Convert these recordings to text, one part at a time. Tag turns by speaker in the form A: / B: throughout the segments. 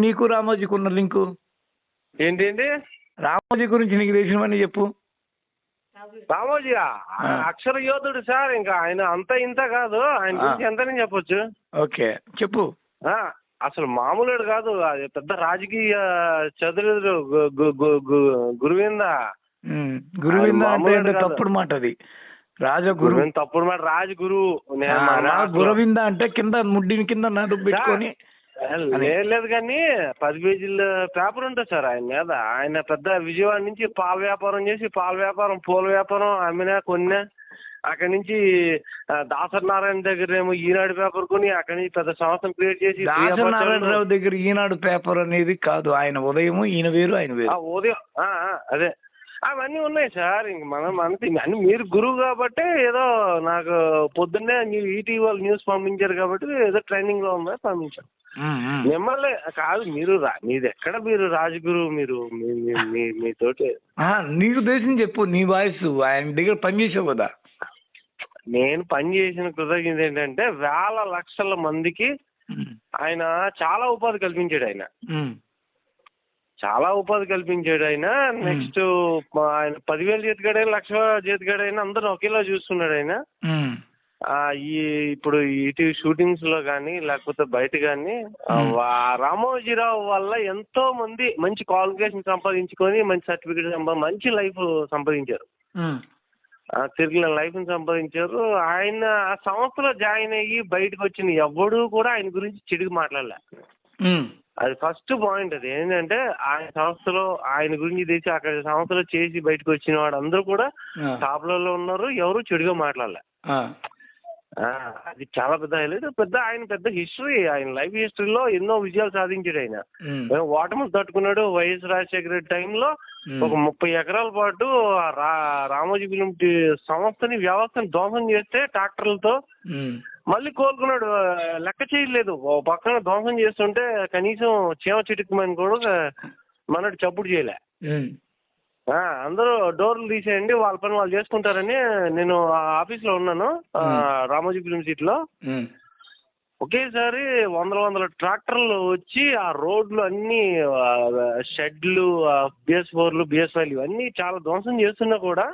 A: నీకు రామోజీకి ఉన్న లింకు?
B: ఏంటి
A: రామోజీ గురించి నీకు తెలిసినవని చెప్పు.
B: రామోజీ అక్షర యోధుడు సార్ ఇంకా ఆయన అంత ఇంత కాదు. ఆయన. గురించి ఎంతని చెప్పొచ్చు.
A: ఓకే చెప్పు.
B: అసలు మామూలుడు కాదు. అది పెద్ద రాజకీయ గు- గురువింద.
A: గురువింద అంటే. తప్పుడు మాట అది. రాజగురు
B: గురువింద తప్పుడు మాట రాజ గురువు నేను
A: ఆ,
B: మన
A: రా
B: మాటలో-
A: గురవింద అంటే కింద ముడ్డిని కింద నడుపు పెట్టుకొని.
B: లేదు కానీ పది పేజీల పేపర్ ఉంటుంది సార్ ఆయన మీద. ఆయన పెద్ద విజయవాడ నుంచి పాల వ్యాపారం చేసి పాల వ్యాపారం పూల వ్యాపారం అమ్మినా కొన్నా అక్కడి నుంచి దాసరి నారాయణ దగ్గర ఏమో ఈనాడు పేపర్ కొని అక్కడి నుంచి పెద్ద సంస్థను క్రియేట్ చేసి
A: దాసనారాయణరావు దగ్గర ఈనాడు పేపర్ అనేది కాదు. ఆయన ఉదయం ఈయన వేరు ఆయన వేరు.
B: ఉదయం అదే. అవన్నీ ఉన్నాయి సార్. ఇంక మనం అంతే. అన్ని మీరు గురువు కాబట్టి ఏదో నాకు పొద్దున్నే ఈటీవీ వాళ్ళు న్యూస్ పంపించారు కాబట్టి ఏదో ట్రైనింగ్లో ఉందని పంపించాం. మిమ్మల్ని కాదు మీరు రా- మీది ఎక్కడ మీరు రాజగురు మీరు మీ-
A: ఆ, నీకు తెలిసింది చెప్పు నీ వాయిస్ ఆయన దగ్గర పనిచేసావు కదా.
B: నేను పని చేసిన కృతజ్ఞత ఏంటంటే వేల లక్షల మందికి ఆయన చాలా ఉపాధి కల్పించాడు ఆయన. చాలా ఉపాధి కల్పించాడు ఆయన నెక్స్ట్ ఆయన పదివేలు చేతికాడైనా లక్ష చేతికాడైనా అందరూ ఒకేలా చూస్తున్నాడు ఆయన ఈ ఇప్పుడు ఇటు షూటింగ్స్లో కానీ లేకపోతే బయట కానీ రామోజీరావు వల్ల ఎంతో మంది మంచి క్వాలిఫికేషన్ సంపాదించుకొని మంచి సర్టిఫికేట్ సంపా మంచి లైఫ్ సంపాదించారు. తిరిగిన లైఫ్ సంపాదించారు. ఆయన ఆ సంస్థలో జాయిన్ అయ్యి బయటకు వచ్చిన ఎవడు కూడా ఆయన గురించి చెడుగు మాట్లాడలే. అది ఫస్ట్ పాయింట్ అది. ఏంటంటే ఆయన సంస్థలో ఆయన గురించి తెలిసి అక్కడ సంస్థలో చేసి బయటకు వచ్చిన వాడు అందరూ కూడా
A: ఆ,
B: టాప్లలో ఉన్నారు ఎవరు చెడుగా మాట్లాడలే. అది చాలా పెద్ద హైలైట్ పెద్ద ఆయన పెద్ద హిస్టరీ ఆయన లైఫ్ హిస్టరీలో ఎన్నో విజయాలు సాధించాడు ఆయన.
A: ఉమ్,
B: ఓటమి తట్టుకున్నాడు వైఎస్ రాజశేఖర రెడ్డి టైంలో ఒక ముప్పై ఎకరాల పాటు రామోజీ ఫిలిం సంస్థని వ్యవస్థని ధ్వంసం చేస్తే ట్రాక్టర్లతో మళ్ళీ కోలుకున్నాడు. లెక్క చేయలేదు ఓ పక్కన ధ్వంసం చేస్తుంటే కనీసం చీమ చిటుకుమని కూడా మనడు చప్పుడు చేయలే. అందరూ డోర్లు తీసేయండి వాళ్ళ పని వాళ్ళు చేసుకుంటారని నేను ఆ ఆఫీస్లో ఉన్నాను రామోజీ ఫిలిం సిటీలో. ఒకేసారి వందల వందల ట్రాక్టర్లు వచ్చి ఆ రోడ్లు అన్ని షెడ్లు బిఎస్ ఫోర్లు బిఎస్ ఫైవ్ ఇవన్నీ చాలా ధ్వంసం చేస్తున్నా కూడా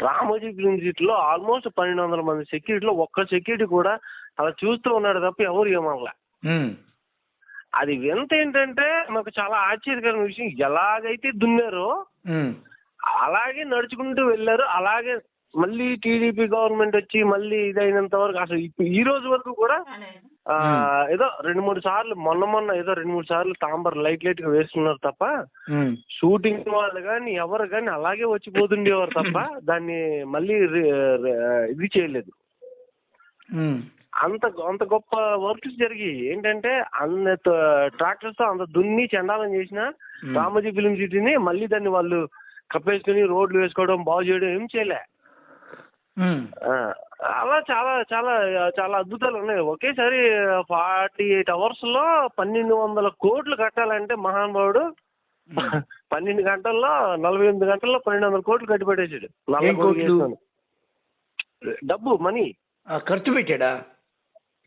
B: రామోజీ ఫిలిం సిటీలో ఆల్మోస్ట్ పన్నెండు వందల మంది సెక్యూరిటీలో ఒక్క సెక్యూరిటీ కూడా అలా చూస్తూ ఉన్నాడు తప్ప ఎవరు ఏమనలే.
A: ఉమ్,
B: అది వింత ఏంటంటే నాకు చాలా ఆశ్చర్యకరమైన విషయం. ఎలాగైతే దున్నారో అలాగే నడుచుకుంటూ వెళ్ళారు. అలాగే మళ్ళీ టీడీపీ గవర్నమెంట్ వచ్చి మళ్ళీ ఇదైనంత వరకు అసలు ఈ రోజు వరకు కూడా ఏదో రెండు మూడు సార్లు మొన్న మొన్న ఏదో రెండు మూడు సార్లు తాంబర్ లైట్ లైట్గా వేసుకున్నారు తప్ప షూటింగ్ వాళ్ళు కానీ ఎవరు కానీ అలాగే వచ్చిపోతుండేవారు తప్ప దాన్ని మళ్ళీ ఇది చేయలేదు. అంత అంత గొప్ప వర్క్స్ జరిగి ఏంటంటే అన్న ట్రాక్టర్స్తో అంత దున్ని చండాలం చేసిన. రామోజీ ఫిలిం సిటీని మళ్ళీ దాన్ని వాళ్ళు కప్పేసుకుని రోడ్లు వేసుకోవడం బాగు చేయడం ఏం చేయలే. అలా చాలా చాలా చాలా అద్భుతాలు ఉన్నాయి. ఒకేసారి ఫార్టీ ఎయిట్ అవర్స్లో పన్నెండు వందల కోట్లు కట్టాలంటే మహానుభావుడు పన్నెండు గంటల్లో నలభై ఎనిమిది గంటల్లో పన్నెండు వందల కోట్లు కట్టి? చేసుకొని. డబ్బు మనీ.
A: ఖర్చు పెట్టాడా?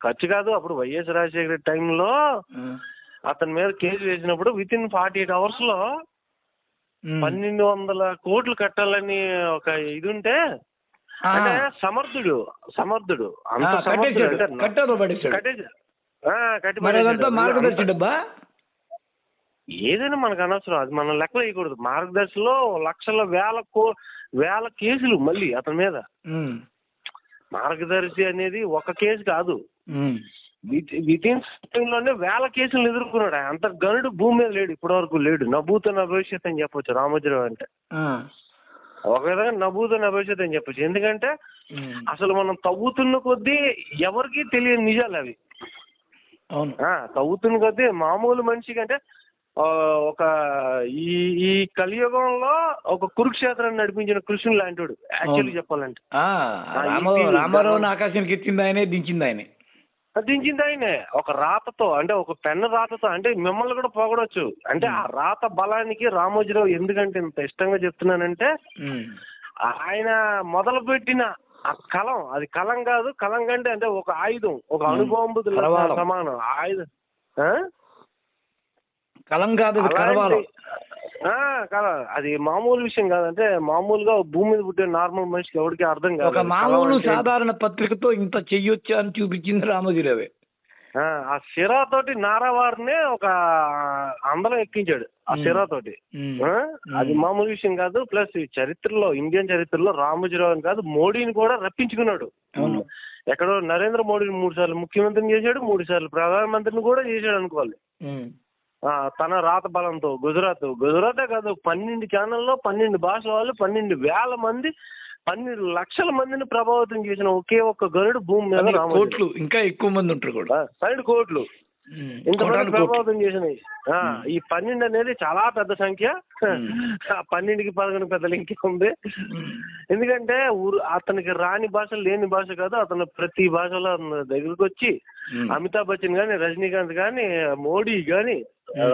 B: ఖర్చు కాదు. అప్పుడు వైఎస్ రాజశేఖర రెడ్డి టైంలో అతని మీద కేసు వేసినప్పుడు విత్ ఇన్ ఫార్టీ ఎయిట్
A: అవర్స్లో.
B: పన్నెండు వందల కోట్లు కట్టాలని ఒక ఇది ఉంటే అంటే సమర్థుడు సమర్థుడు. అంత ఏదైనా మనకు అనవసరం. అది మనం లెక్క వేయకూడదు. మార్గదర్శిలో లక్షల వేల కో వేల కేసులు మళ్ళీ అతని మీద. మార్గదర్శి అనేది ఒక కేసు కాదు.
A: ఉమ్,
B: విత్ ఇన్లోనే వేల కేసులు ఎదుర్కొన్నాడు. అంత గనుడు భూమి మీద లేడు ఇప్పటి వరకు లేడు. నభూత నా భవిష్యత్ అని చెప్పొచ్చు రామోజీరావు అంటే. ఒక విధంగా నభూత నా భవిష్యత్ అని చెప్పొచ్చు. ఎందుకంటే అసలు మనం తవ్వుతున్న కొద్దీ ఎవరికీ తెలియని నిజాలు అవి. తవ్వుతున్న కొద్దీ మామూలు మనిషి కంటే ఒక ఈ ఈ కలియుగంలో ఒక కురుక్షేత్రాన్ని నడిపించిన కృష్ణుడు లాంటివాడు యాక్చువల్లీ చెప్పాలంటే.
A: రామారావుని ఆకాశానికి ఎత్తింది ఆయనే దించింది ఆయనే.
B: దించింది ఆయనే ఒక రాతతో అంటే ఒక పెన్ను రాతతో అంటే మిమ్మల్ని కూడా పోగొడవచ్చు అంటే ఆ రాత బలానికి రామోజీరావు ఎందుకంటే ఇంత ఇష్టంగా చెప్తున్నానంటే ఆయన మొదలు పెట్టిన ఆ కలం అది కలం కాదు కలం కంటే అంటే ఒక ఆయుధం ఒక. అనుభవం. సమానం ఆయుధం?
A: కలం కాదు అది కరవాలం.
B: మామూలు విషయం కాదంటే మామూలుగా భూమి మీద పుట్టే నార్మల్ మనిషికి ఎవరికి అర్థం కాదు.
A: ఒక మామూలు సాధారణ పత్రికతో ఇంత చెయ్యొచ్చా అని చూపించింది రామోజీరావే
B: ఆ, సిరాతోటి నారావారినే ఒక అందరం ఎక్కించాడు ఆ. సిరాతోటి? అది మామూలు విషయం కాదు ప్లస్ ఈ చరిత్రలో ఇండియన్ చరిత్రలో రామోజీరావు కాదు మోడీని కూడా రప్పించుకున్నాడు. ఎక్కడో నరేంద్ర మోడీని మూడు సార్లు ముఖ్యమంత్రిని చేశాడు మూడు సార్లు ప్రధానమంత్రిని కూడా చేశాడు అనుకోవాలి. తన రాత బలంతో గుజరాత్ గుజరాతే కాదు పన్నెండు ఛానల్లో పన్నెండు భాషల వాళ్ళు పన్నెండు వేల మంది పన్నెండు లక్షల మందిని ప్రభావితం చేసిన ఒకే ఒక్క గరుడు భూమి మీద.
A: కోట్లు ఇంకా ఎక్కువ మంది ఉంటారు కూడా
B: పన్నెండు కోట్లు. ఇంతమంది ప్రభావితం చేసినాయి. ఈ పన్నెండు అనేది చాలా పెద్ద సంఖ్య. ఆ పన్నెండుకి పదకొండు పెద్ద లింక్ ఉంది. ఎందుకంటే ఊరు అతనికి రాని భాష లేని భాష కాదు అతను ప్రతి భాషలో అతని దగ్గరికి వచ్చి. అమితాబ్ బచ్చన్ గాని రజనీకాంత్ గాని మోడీ గాని.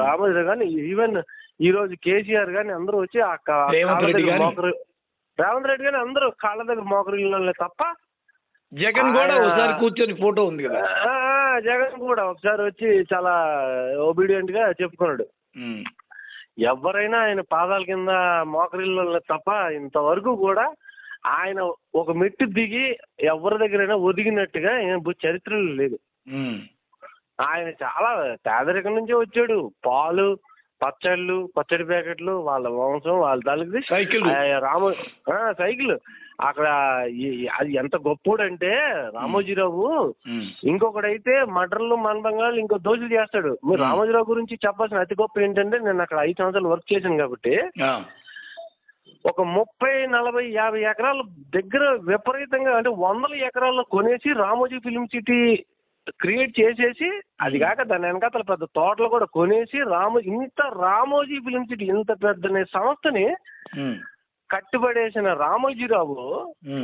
B: రామోజీ గాని ఈవెన్ ఈ రోజు కేసీఆర్ గాని అందరూ వచ్చి ఆ
A: రేవంత్
B: కాళ్ళ
A: రెడ్డి
B: దగ్గర
A: గాని?
B: అందరూ కాళ్ళ దగ్గర మోకరిల్లు తప్ప
A: జగన్ కూడా ఒకసారి కూర్చొని ఫోటో ఉంది కదా.
B: జగన్ కూడా ఒకసారి వచ్చి చాలా ఒబీడియంట్గా చెప్పుకున్నాడు. ఎవరైనా ఆయన పాదాల కింద మోకరిల్లు తప్ప ఇంతవరకు కూడా ఆయన ఒక మెట్టు దిగి ఎవరి దగ్గరైనా ఒదిగినట్టుగా చరిత్రలో లేదు. ఆయన చాలా పేదరికం నుంచే వచ్చాడు. పాలు పచ్చళ్ళు పచ్చడి ప్యాకెట్లు వాళ్ళ వంశం వాళ్ళ తల్లిది
A: సైకిల్
B: రామ సైకిల్ అక్కడ అది ఎంత గొప్పోడంటే రామోజీరావు. ఇంకొకడైతే మటర్లు మనబంగాలు ఇంకో దోషులు చేస్తాడు మీరు. రామోజీరావు గురించి చెప్పాల్సిన అతి గొప్ప ఏంటంటే నేను అక్కడ ఐదు సంవత్సరాలు వర్క్ చేశాను కాబట్టి. ఒక ముప్పై నలభై యాభై ఎకరాల దగ్గర విపరీతంగా అంటే వందల ఎకరాల్లో కొనేసి రామోజీ ఫిలిం సిటీ క్రియేట్ చేసేసి అది కాక దాని వెనకాతల పెద్ద తోటలు కూడా కొనేసి రామో ఇంత రామోజీ ఫిలిం సిటీ ఇంత పెద్ద సంస్థని. కట్టుబడేసిన రామోజీరావు.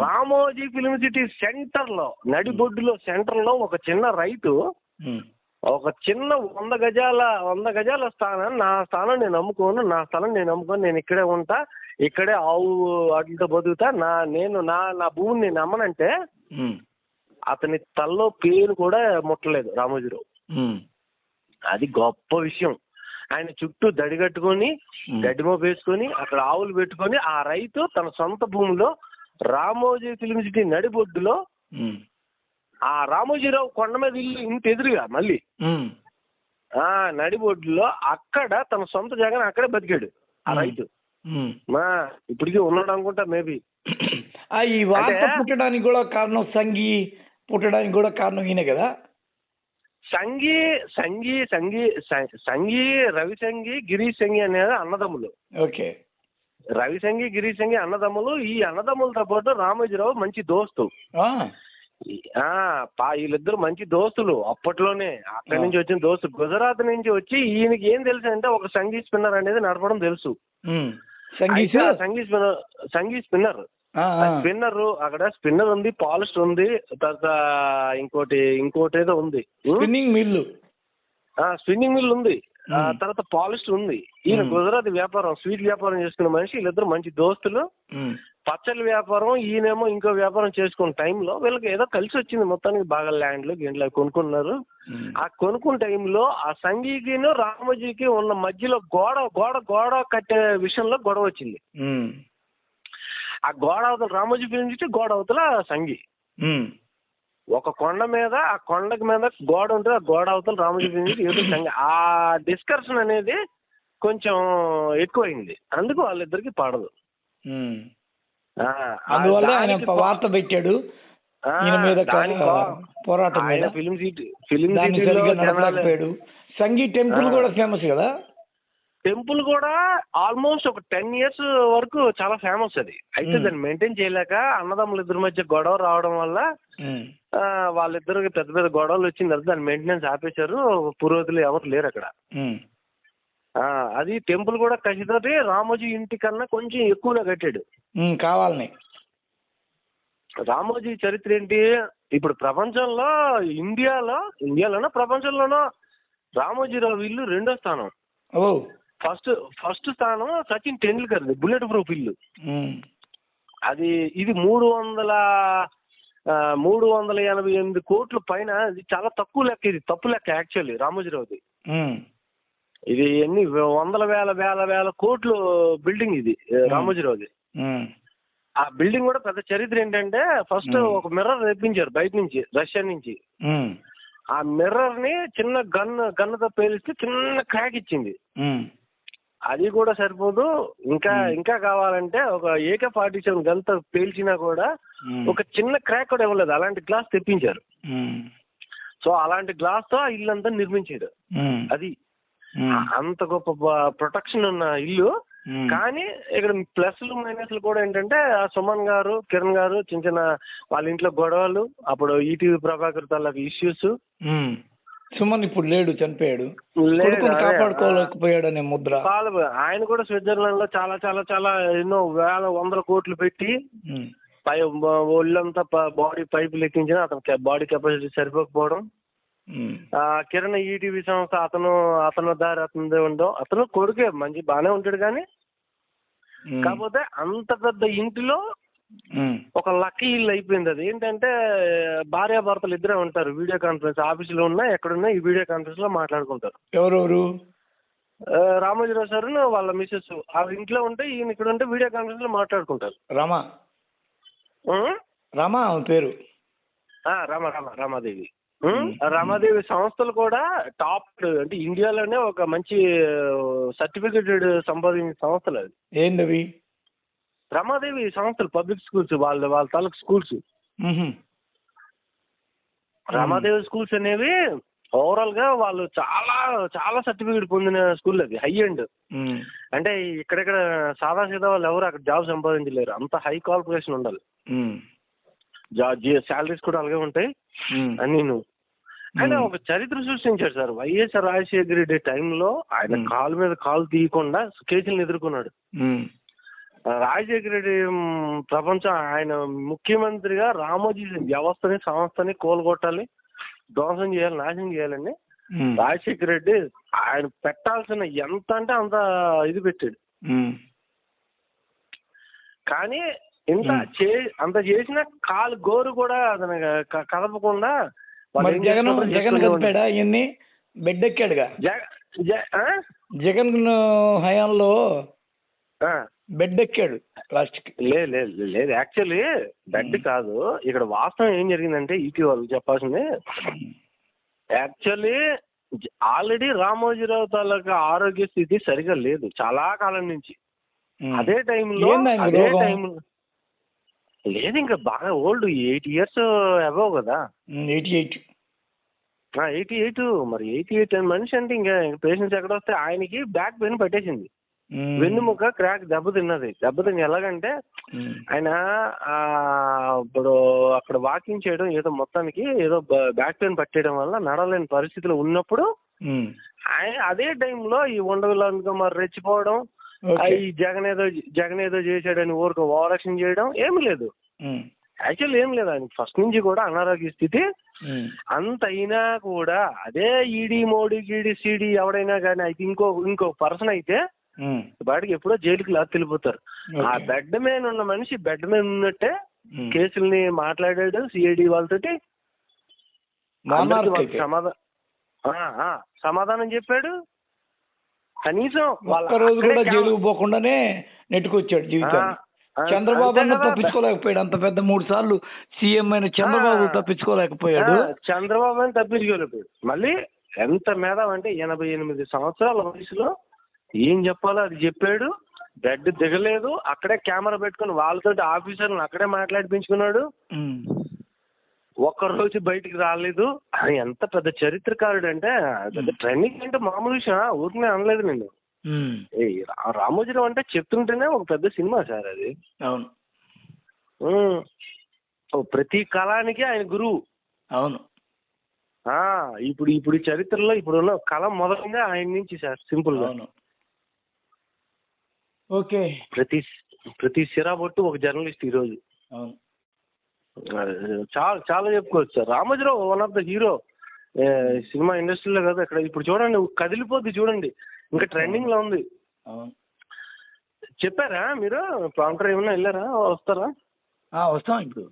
B: రామోజీ ఫిలిం సిటీ సెంటర్లో నడిబొడ్డులో సెంటర్లో ఒక చిన్న రైతు. ఒక చిన్న వంద గజాల వంద గజాల స్థానం నా స్థానం నేను అమ్ముకోను నా స్థలం నేను అమ్ముకోను నేను ఇక్కడే ఉంటా ఇక్కడే ఆవు వాటితో బతుకుతా నా నేను నా నా భూమిని నేను అమ్మనంటే
A: ఉమ్.
B: అతని తల్లో పేరు కూడా ముట్టలేదు రామోజీరావు. అది గొప్ప విషయం ఆయన చుట్టూ దడి కట్టుకొని
A: ఉమ్.
B: గడ్డిమో వేసుకొని అక్కడ ఆవులు పెట్టుకొని ఆ రైతు తన సొంత భూమిలో రామోజీ ఫిలిం సిటీ నడిబొడ్డులో. ఆ రామోజీరావు కొండ మీద ఇల్లు ఇంత ఎదురుగా మళ్ళీ. ఆ నడిబొడ్డులో అక్కడ తన సొంత జగన్ అక్కడే బతికాడు ఆ. రైతు. మా ఇప్పటికీ ఉన్నాడు అనుకుంటా మేబీ
A: ఆ ఈ వార్త పుట్టడానికి కూడా కారణం సంగి పుట్టడానికి కూడా కారణం ఈయన కదా
B: సంగి సంగి సంగి స- సంగి రవి సంగి గిరీష్ సంగి అనేది అన్నదమ్ములు.
A: ఓకే.
B: రవి సంగి గిరీష్ సంగి అన్నదమ్ములు ఈ అన్నదమ్ములతో పాటు రామోజీరావు మంచి దోస్తు
A: ఆ.
B: ఆ పా వీళ్ళిద్దరు మంచి దోస్తులు అప్పట్లోనే. అక్కడి నుంచి వచ్చిన దోస్తు గుజరాత్ నుంచి వచ్చి ఈయనకి ఏం తెలుసు అంటే ఒక సంగీ స్పిన్నర్ అనేది నడపడం తెలుసు. Sangi spinner Sangi spinner. Spinner అక్కడ స్పిన్నర్ ఉంది పాలిస్టర్ ఉంది తర్వాత ఇంకోటి ఇంకోటి ఏదో ఉంది
A: స్పిన్నింగ్ మిల్లు
B: స్పిన్నింగ్ మిల్ ఉంది ఆ. తర్వాత పాలిస్టర్ ఉంది ఈయన. గుజరాత్ వ్యాపారం స్వీట్ వ్యాపారం చేసుకున్న మనిషి వీళ్ళిద్దరు మంచి దోస్తులు. పచ్చళ్ళ వ్యాపారం ఈయనేమో ఇంకో వ్యాపారం చేసుకున్న టైంలో వీళ్ళకి ఏదో కలిసి వచ్చింది మొత్తానికి బాగా ల్యాండ్లు గిండ్లు అవి కొనుక్కున్నారు. ఆ కొనుక్కున్న టైంలో ఆ సంగీకిను రామోజీకి ఉన్న మధ్యలో గోడ గోడ గోడ కట్టే విషయంలో గొడవ వచ్చింది. ఆ గోడ అవతల రామోజీ ఫిలిం సిటీ గోడ అవతల సంగి.
A: ఉమ్.
B: ఒక కొండ మీద ఆ కొండకి మీద గోడ ఉంటుంది ఆ గోడ అవతల రామోజీ ఫిలిం సిటీ ఎదురు సంగి. ఆ డిస్కషన్ అనేది కొంచెం ఎక్కువైంది. అందుకు వాళ్ళిద్దరికి పడదు.
A: అందువల్ల ఆయన వార్త పెట్టాడు. పోరాటం
B: ఫిలిం సిటీ ఫిలిం
A: నడపలేకపోయాడు. సంగీ టెంపుల్. కూడా ఫేమస్ కదా?
B: టెంపుల్ కూడా ఆల్మోస్ట్ ఒక టెన్ ఇయర్స్ వరకు చాలా ఫేమస్ అది. అయితే. దాన్ని మెయింటైన్ చేయలేక అన్నదమ్ముల ఇద్దరి మధ్య గొడవ రావడం వల్ల వాళ్ళిద్దరికి పెద్ద పెద్ద గొడవలు వచ్చిన తర్వాత దాన్ని మెయింటెనెన్స్ ఆపేశారు. పురోహితులు ఎవరు లేరు అక్కడ. అది టెంపుల్ కూడా కసితోటి రామోజీ ఇంటి కన్నా కొంచెం ఎక్కువగా కట్టాడు.
A: కావాలని.
B: రామోజీ చరిత్ర ఏంటి? ఇప్పుడు ప్రపంచంలో ఇండియాలో ఇండియాలోనో ప్రపంచంలోనో రామోజీరావు ఇల్లు రెండో స్థానం.
A: ఓ.
B: ఫస్ట్ ఫస్ట్ స్థానం సచిన్ టెండూల్కర్ బుల్లెట్ ప్రూఫ్ ఇల్లు. అది ఇది మూడు వందల మూడు వందల ఎనభై ఎనిమిది కోట్ల పైన ఇది చాలా తక్కువ లెక్క ఇది తప్పు లెక్క యాక్చువల్లీ రామోజీరావుది. ఇది ఎన్ని వందల వేల వేల వేల కోట్లు బిల్డింగ్ ఇది రామోజీరావుది. ఆ బిల్డింగ్ కూడా పెద్ద చరిత్ర ఏంటంటే ఫస్ట్. ఒక మిర్రర్ తెప్పించారు బయట నుంచి రష్యా నుంచి. ఆ మిర్రర్ని చిన్న గన్ గన్నుతో పేలిస్తే చిన్న క్రాక్ ఇచ్చింది. అది కూడా సరిపోదు. ఇంకా. ఇంకా కావాలంటే ఒక ఏకే ఫార్టీ సెవెన్ గన్తో పేల్చినా కూడా ఒక చిన్న క్రాక్ కూడా ఇవ్వలేదు అలాంటి గ్లాస్ తెప్పించారు. సో అలాంటి గ్లాస్తో ఆ ఇల్లు అంతా నిర్మించాడు అది. అంత గొప్ప ప్రొటెక్షన్ ఉన్న ఇల్లు. కానీ ఇక్కడ ప్లస్లు మైనస్లు కూడా ఏంటంటే ఆ సుమన్ గారు కిరణ్ గారు చిన్న చిన్న వాళ్ళ ఇంట్లో గొడవలు అప్పుడు ఈటీవీ ప్రభాకర్ తాలూకు ఇష్యూస్.
A: సుమన్ ఇప్పుడు లేడు చనిపోయాడు. కాపాడుకోలేకపోయాడనే ముద్ర.
B: ఆయన కూడా స్విట్జర్లాండ్లో చాలా చాలా చాలా ఎన్నో వేల వందల కోట్లు పెట్టి పై ఒళ్ళంతా బాడీ పైపులు ఎక్కించిన అతని బాడీ కెపాసిటీ సరిపోకపోవడం. ఆ కిరణ్ ఈటీవీ సంస్థ అతను అతను దారి అతనిదే ఉండడం అతను కొడుకే మంచి బాగానే ఉంటాడు కానీ కాకపోతే అంత పెద్ద ఇంటిలో ఒక లక్కీ ఇల్లు అయిపోయింది అది. ఏంటంటే భార్యాభర్తలు ఇద్దరే ఉంటారు. వీడియో కాన్ఫరెన్స్ ఆఫీసులో ఉన్నా ఎక్కడున్నా ఈ వీడియో కాన్ఫరెన్స్లో మాట్లాడుకుంటారు
A: ఎవరెవరు
B: రామోజీరావు సార్ వాళ్ళ మిస్సెస్ ఆ ఇంట్లో ఉంటే ఈయన ఇక్కడ ఉంటే వీడియో కాన్ఫరెన్స్లో మాట్లాడుకుంటారు.
A: రమ? రమ పేరు.
B: ఆ, రామ రామ రామాదేవి. రామాదేవి సంస్థలు కూడా టాప్ అంటే ఇండియాలోనే ఒక మంచి సర్టిఫికేటెడ్ సంపాదించిన సంస్థలు అది.
A: ఏందవి?
B: రమాదేవి సంస్థలు పబ్లిక్ స్కూల్స్ వాళ్ళ వాళ్ళ తాలూకు స్కూల్స్ రమాదేవి స్కూల్స్ అనేవి ఓవరాల్గా వాళ్ళు చాలా చాలా సర్టిఫికేట్ పొందిన స్కూల్ అది హై ఎండ్
A: ఉమ్,
B: అంటే ఇక్కడెక్కడ సాదా సీదా వాళ్ళు ఎవరు అక్కడ జాబ్ సంపాదించలేరు. అంత హై క్వాలిఫికేషన్ ఉండాలి. శాలరీస్ కూడా అలాగే ఉంటాయి.
A: ఉమ్,
B: అన్ని ఆయన. ఒక చరిత్ర సృష్టించాడు సార్. వైఎస్ రాజశేఖర రెడ్డి టైంలో ఆయన. కాలు మీద కాలు తీయకుండా కేసులను ఎదుర్కొన్నాడు. రాజశేఖర రెడ్డి ప్రపంచం ఆయన ముఖ్యమంత్రిగా రామోజీ వ్యవస్థని సంస్థని కోలుగొట్టాలి ధ్వంసం చేయాలి నాశనం చేయాలండి
A: ఉమ్,
B: రాజశేఖర రెడ్డి ఆయన పెట్టాల్సిన ఎంత అంటే అంత ఇది పెట్టాడు. కానీ ఇంత. చే అంత చేసిన కాలు గోరు కూడా అతను కదపకుండా
A: జగన్ జగన్ కదిపాడా? ఇవన్నీ బెడ్ ఎక్కాడుగా? జగన్ హయాంలో
B: ఆ.
A: బెడ్ ఎక్కాడు లాస్ట్కి
B: లేదు లేదు లేదు యాక్చువల్లీ బెడ్ కాదు ఇక్కడ వాస్తవం ఏం జరిగిందంటే ఈటీ వాళ్ళు చెప్పాల్సింది యాక్చువల్లీ ఆల్రెడీ రామోజీరావు తాలూకా ఆరోగ్య స్థితి సరిగా లేదు చాలా కాలం నుంచి. అదే టైంలో అదే? టైంలో లేదు ఇంకా బాగా ఓల్డ్ ఎయిట్ ఇయర్స్ అబవ్ కదా
A: ఎయిటీ ఎయిట్
B: ఎయిటీ ఎయిట్ మరి ఎయిటీ ఎయిట్ మనిషి అంటే ఇంకా పేషెంట్స్ ఎక్కడ వస్తే ఆయనకి బ్యాక్ పెయిన్ పట్టేసింది. వెన్నుముక క్రాక్ దెబ్బతిన్నది దెబ్బతిని ఎలాగంటే. ఆయన ఆ, ఇప్పుడు అక్కడ వాకింగ్ చేయడం ఏదో మొత్తానికి ఏదో బ్యాక్ పెయిన్ పట్టేయడం వల్ల నడవలేని పరిస్థితిలో ఉన్నప్పుడు. ఆయన అదే టైంలో ఈ ఉండవిలో మరి రెచ్చిపోవడం ఈ జగన్ ఏదో జగన్ ఏదో చేశాడని ఊరికి ఓవరాక్షన్ చేయడం ఏమీ లేదు. యాక్చువల్ ఏం లేదు ఆయన ఫస్ట్ నుంచి కూడా అనారోగ్య స్థితి. అంత అయినా కూడా అదే ఈడీ మోడీ గీడీ సీడీ ఎవడైనా కానీ అయితే ఇంకో ఇంకో పర్సన్ అయితే. వాడికి ఎప్పుడో జైలుకి లాక్ వెళ్ళిపోతారు ఆ. బెడ్ మీద ఉన్న మనిషి బెడ్ మీద ఉన్నట్టే. కేసుల్ని మాట్లాడాడు సిఐడి వాళ్ళతోటి. సమాధానం సమాధానం చెప్పాడు కనీసం
A: ఒక్క రోజు కూడా జైలుకు పోకుండానే నెట్టుకొచ్చాడు
B: ఆ,
A: చంద్రబాబు అన్న. తప్పించుకోలేకపోయాడు అంత పెద్ద మూడు సార్లు సీఎం అయిన చంద్రబాబు. తప్పించుకోలేకపోయాడు
B: చంద్రబాబు అని తప్పించుకోలేకపోయాడు మళ్ళీ ఎంత మేధావి అంటే ఎనభై ఎనిమిది సంవత్సరాల వయసులో ఏం చెప్పాలో అది చెప్పాడు. బెడ్ దిగలేదు. అక్కడే కెమెరా పెట్టుకుని వాళ్ళతోటి ఆఫీసర్లను అక్కడే మాట్లాడిపించుకున్నాడు. ఒక్క రోజు బయటికి రాలేదు. ఎంత పెద్ద చరిత్రకారుడు అంటే ట్రెండింగ్ అంటే మామూలు విషయం. ఊరికనే అనలేదు నేను రామోజీరావు అంటే చెప్తుంటేనే ఒక పెద్ద సినిమా సార్ అది.
A: అవును.
B: ప్రతి కళానికి ఆయన గురువు.
A: అవును.
B: ఇప్పుడు ఇప్పుడు చరిత్రలో ఇప్పుడున్న కళ మొదలంగా ఆయన నుంచి సార్ సింపుల్గా
A: అవును. ఓకే.
B: ప్రతి ప్రతి సిరాబొట్టు ఒక జర్నలిస్ట్ ఈ రోజు
A: అవును
B: చాలా చాలా చెప్పుకోవచ్చు sir. Ramoji Rao one of the hero cinema ఇండస్ట్రీలో కదా ఇక్కడ ఇప్పుడు చూడండి కదిలిపోద్ది చూడండి. ఇంకా ట్రెండింగ్లో ఉంది. చెప్పారా మీరు? ప్రాంటర్ ఏమన్నా వెళ్ళారా? వస్తారా?
A: వస్తాం ఇప్పుడు.